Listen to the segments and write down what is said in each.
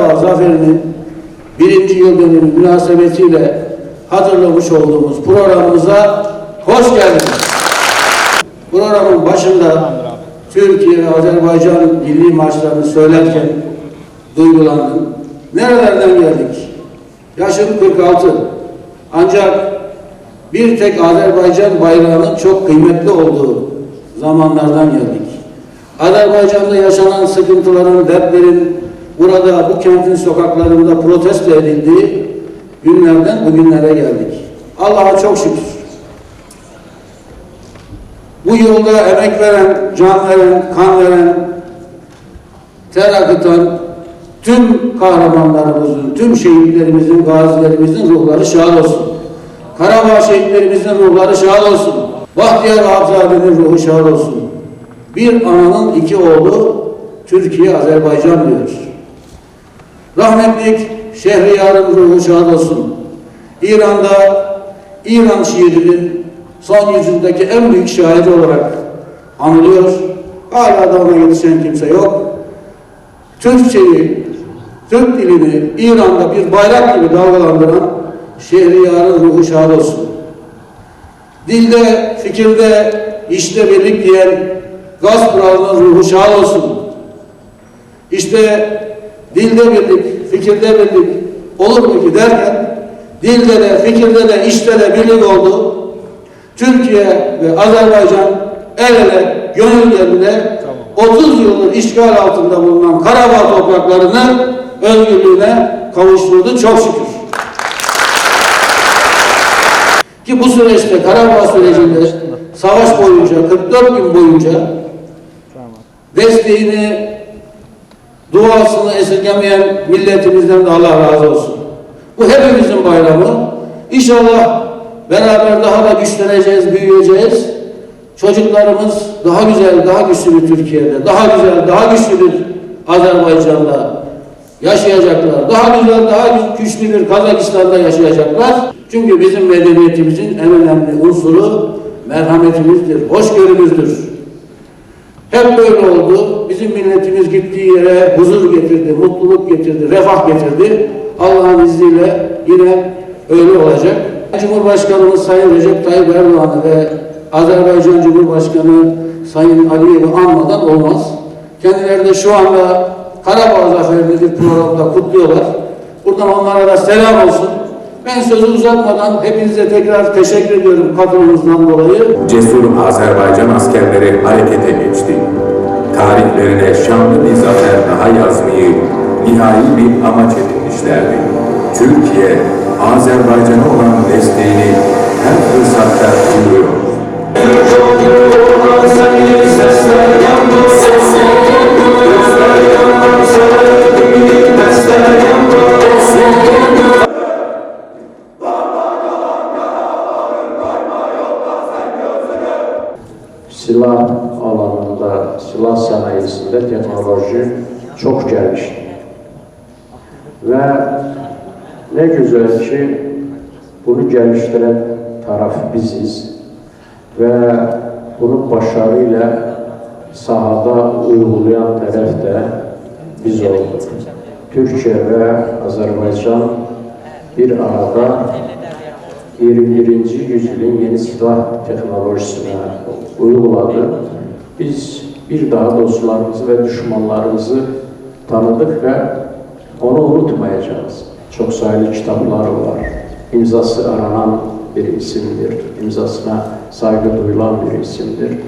Karabağ Zaferi'nin birinci yıl dönümü münasebetiyle hatırlamış olduğumuz programımıza hoş geldiniz. Programın başında Türkiye ve Azerbaycan milli maçlarını söylerken duygulandım. Nerelerden geldik? Yaşım 46. Ancak bir tek Azerbaycan bayrağının çok kıymetli olduğu zamanlardan geldik. Azerbaycan'da yaşanan sıkıntıların, dertlerin burada bu kentin sokaklarında protesto edildiği günlerden bugünlere geldik. Allah'a çok şükür. Bu yolda emek veren, can veren, kan veren, ter akıtan tüm kahramanlarımızın, tüm şehitlerimizin, gazilerimizin ruhları şad olsun. Karabağ şehitlerimizin ruhları şad olsun. Bahtiyar Abzade'nin ruhu şad olsun. Bir ananın iki oğlu Türkiye, Azerbaycan diyor. Rahmetlik Şehriyar'ın ruhu şad olsun. İran'da İran şiirinin son yüzyıldaki en büyük şairi olarak anılıyor. Hala da ona yetişen kimse yok. Türkçeyi, Türk dilini İran'da bir bayrak gibi dalgalandıran Şehriyar'ın ruhu şad olsun. Dilde, fikirde, işte birlik diyen Gazpram'ın ruhu şad olsun. İşte dilde birlik, fikirde birlik olur mu ki derken dilde de, fikirde de, işte de birlik oldu. Türkiye ve Azerbaycan el ele, gönül yerine 30 yıldır işgal altında bulunan Karabağ topraklarını özgürlüğüne kavuşturdu çok şükür. Ki bu süreçte Karabağ sürecinde savaş boyunca 44 gün boyunca desteğini duasını esirgemeyen milletimizden de Allah razı olsun. Bu hepimizin bayramı. İnşallah beraber daha da güçleneceğiz, büyüyeceğiz. Çocuklarımız daha güzel, daha güçlü bir Türkiye'de, daha güzel, daha güçlü bir Azerbaycan'da yaşayacaklar. Daha güzel, daha güçlü bir Kazakistan'da yaşayacaklar. Çünkü bizim medeniyetimizin en önemli unsuru merhametimizdir, hoşgörümüzdür. Hep böyle oldu. Bizim milletimiz gittiği yere huzur getirdi, mutluluk getirdi, refah getirdi. Allah'ın izniyle yine öyle olacak. Cumhurbaşkanımız Sayın Recep Tayyip Erdoğan'ı ve Azerbaycan Cumhurbaşkanı Sayın Aliyev'i anmadan olmaz. Kendileri de şu anda Karabağ Zaferi'ni bir programda kutluyorlar. Buradan onlara da selam olsun. Ben sözü uzatmadan hepinize tekrar teşekkür ediyorum katılımınızdan dolayı. Cesur Azerbaycan askerleri harekete geçti. Tarihlerine şanlı bir zafer daha yazmayı nihai bir amaç edinmişlerdi. Türkiye, Azerbaycan'a olan desteğini her fırsatta duyuruyor. silah silah sanayisinde teknoloji çok gelişti. Ve ne güzel ki bunu geliştiren taraf biziz ve bunu başarıyla sahada uygulayan taraf da biz olduk. Türkiye ve Azerbaycan bir arada 21. yüzyılın yeni silah teknolojisine uyguladı. Biz bir daha dostlarımızı ve düşmanlarımızı tanıdık ve onu unutmayacağız. Çok sayılı kitapları var. İmzası aranan bir isimdir. İmzasına saygı duyulan bir isimdir.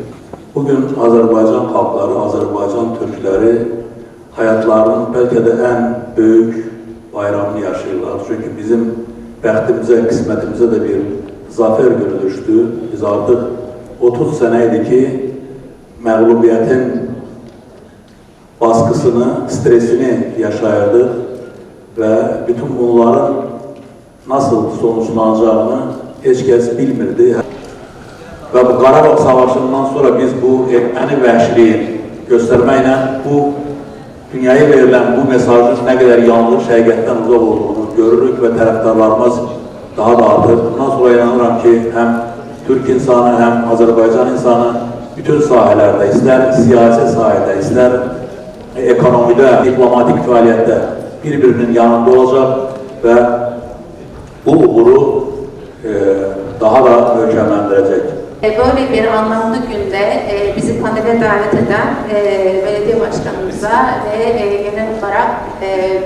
Bugün Azerbaycan halkları, Azerbaycan Türkleri hayatlarının belki de en büyük bayramını yaşıyorlar. Çünkü bizim bəxtimizə, qismətimizə de bir zafer günü düştü. Biz artık 30 seneydi ki məğlubiyyətin baskısını, stresini yaşayırdık ve bütün bunların nasıl sonuçlanacağını hiç kes bilmirdi. Ve bu Qarabağ Savaşı'ndan sonra biz bu erməni vəhşiliyi göstərməklə bu dünyaya verilen bu mesajın ne kadar yanlış, həqiqətdən uzaq olduğunu görürük ve tərəfdarlarımız daha da artır. Bundan sonra inanıram ki hem Türk insanı hem Azerbaycan insanı bütün sahilerde, ister siyasi sahilde, ister ekonomide, diplomatik faaliyette birbirinin yanında olacak ve bu uğuru e, daha da mükemmellendirecek. E, Böyle bir anlamlı günde e, bizi panele davet eden e, belediye başkanımıza ve genel olarak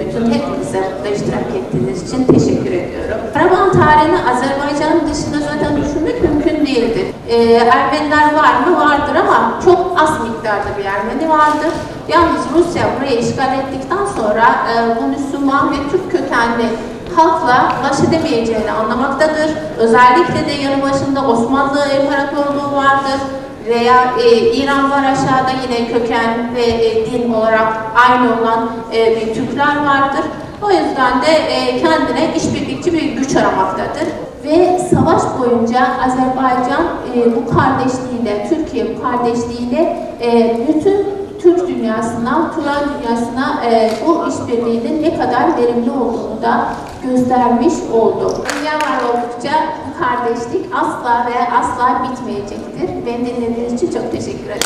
bütün hepinize burada iştirak ettiğiniz için teşekkür ediyorum. Karavan tarihini Azerbaycan'ın dışında zaten düşünmek mümkün değildir. E, Ermeniler var mı? Vardır ama çok az miktarda bir Ermeni vardır. Yalnız Rusya burayı işgal ettikten sonra e, bu Müslüman ve Türk kökenli halkla baş edemeyeceğini anlamaktadır. Özellikle de yanı başında Osmanlı İmparatorluğu vardır veya e, İran var aşağıda yine köken ve e, din olarak aynı olan e, bir Türkler vardır. O yüzden de e, kendine işbirlikçi bir güç aramaktadır. Ve savaş boyunca Azerbaycan e, bu kardeşliğiyle, Türkiye bu kardeşliğiyle e, bütün Türk dünyasına, Turan dünyasına e, bu işbirliğinin ne kadar verimli olduğunu da göstermiş oldu. Dünya var oldukça kardeşlik asla ve asla bitmeyecektir. Beni dinlediğiniz için çok teşekkür ederim.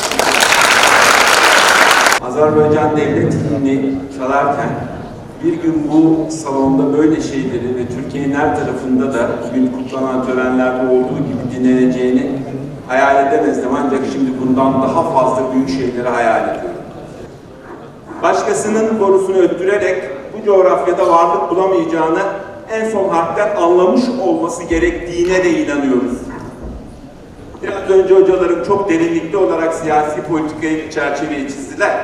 Azerbaycan devlet himni çalarken bir gün bu salonda böyle şeyleri ve Türkiye'nin her tarafında da bugün kutlanan törenlerde olduğu gibi dinleneceğini hayal edemezdim. Ancak şimdi bundan daha fazla büyük şeyleri hayal ediyorum. Başkasının borusunu öttürerek bu coğrafyada varlık bulamayacağını en son harften anlamış olması gerektiğine de inanıyoruz. Biraz önce hocalarım çok derinlikli olarak siyasi politikayı bir çerçeveye çizdiler.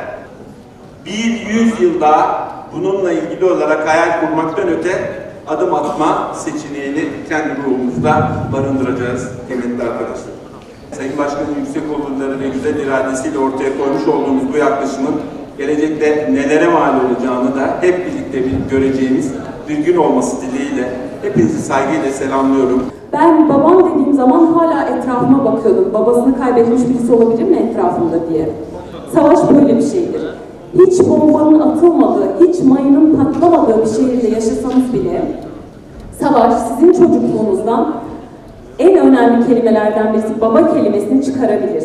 Bir yüzyıl daha bununla ilgili olarak hayal kurmaktan öte adım atma seçeneğini kendi ruhumuzda barındıracağız kıymetli arkadaşlar. Sayın Başkan'ın yüksek olurları ve güzel iradesiyle ortaya koymuş olduğumuz bu yaklaşımın gelecekte nelere mal olacağını da hep birlikte bir göreceğimiz bir gün olması dileğiyle hepinizi saygıyla selamlıyorum. Ben babam dediğim zaman hala etrafıma bakıyordum. Babasını kaybetmiş birisi olabilir mi etrafımda diye. Savaş böyle bir şeydir. Hiç bombanın atılmadığı, hiç mayının patlamadığı bir şehirde yaşasanız bile savaş sizin çocukluğunuzdan en önemli kelimelerden birisi baba kelimesini çıkarabilir.